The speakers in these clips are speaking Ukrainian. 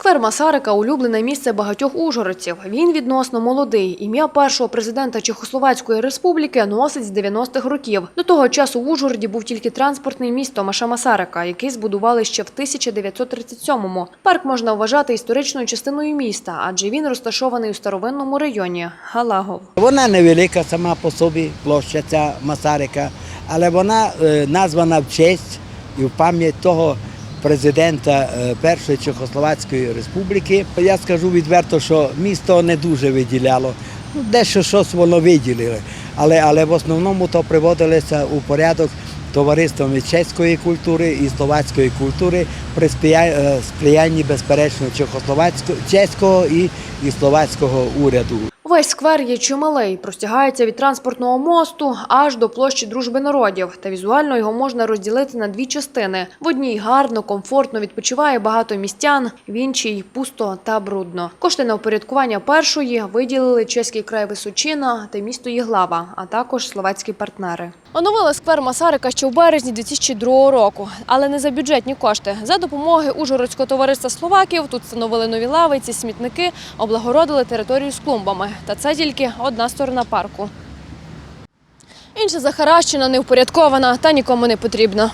Сквер Масарика – улюблене місце багатьох ужгородців. Він відносно молодий. Ім'я першого президента Чехословацької республіки носить з 90-х років. До того часу в Ужгороді був тільки транспортний міст Томаша Масарика, який збудували ще в 1937-му. Парк можна вважати історичною частиною міста, адже він розташований у старовинному районі – Галагов. Вона невелика сама по собі, площа ця Масарика, але вона е, названа в честь і в пам'ять того президента е, Першої Чехословацької республіки. Я скажу відверто, що місто не дуже виділяло. Ну, дещо щось воно виділили, але, але в основному то приводилося у порядок товариствами чеської культури і словацької культури при е, сприянні, безперечно, чехословацького, чеського і, і словацького уряду. Весь сквер є чималий, простягається від транспортного мосту аж до площі Дружби народів. Та візуально його можна розділити на дві частини. В одній гарно, комфортно відпочиває багато містян, в іншій пусто та брудно. Кошти на упорядкування першої виділили чеський край Височина та місто Єглава, а також словацькі партнери. Оновили сквер Масарика ще в березні 2002 року, але не за бюджетні кошти. За допомоги Ужгородського товариства Словаків тут встановили нові лавиці, смітники, облагородили територію з клумбами. Та це тільки одна сторона парку. Інша захаращена, невпорядкована та нікому не потрібна.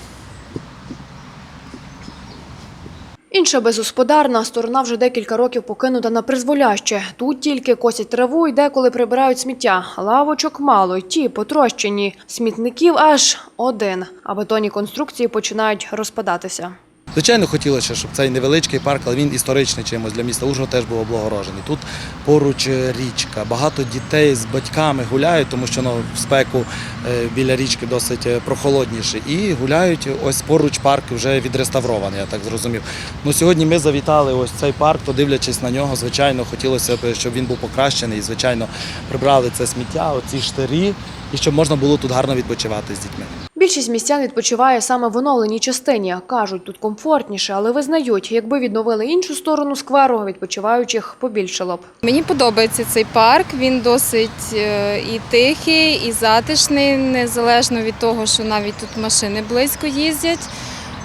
Інша безгосподарна сторона вже декілька років покинута на призволяще. Тут тільки косять траву і деколи прибирають сміття. Лавочок мало, й ті потрощені. Смітників аж один, а бетонні конструкції починають розпадатися. Звичайно, хотілося, щоб цей невеличкий парк, але він історичний чимось для міста Ужгород теж був облагорожений. Тут поруч річка. Багато дітей з батьками гуляють, тому що ну, в спеку е, біля річки досить е, прохолодніше. І гуляють ось поруч парк вже відреставрований, я так зрозумів. Ну, сьогодні ми завітали ось цей парк, подивлячись на нього, звичайно, хотілося б, щоб він був покращений. І, звичайно, прибрали це сміття, оці штирі, і щоб можна було тут гарно відпочивати з дітьми. Більшість містян відпочиває саме в оновленій частині. Кажуть, тут комфортніше, але визнають, якби відновили іншу сторону скверу, відпочиваючих побільшало б. Мені подобається цей парк. Він досить е, і тихий, і затишний, незалежно від того, що навіть тут машини близько їздять.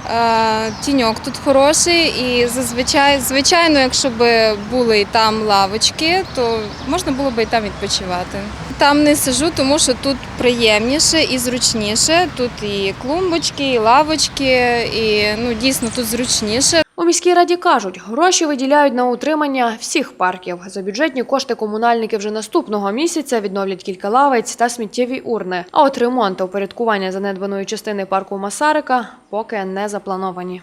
Е, Тіньок тут хороший, і зазвичай, звичайно, якщо б були і там лавочки, то можна було б і там відпочивати. Там не сижу, тому що тут приємніше і зручніше. Тут і клумбочки, і лавочки, і ну дійсно тут зручніше. Міській раді кажуть, гроші виділяють на утримання всіх парків. За бюджетні кошти комунальники вже наступного місяця відновлять кілька лавець та сміттєві урни. А от ремонт та упорядкування занедбаної частини парку Масарика поки не заплановані.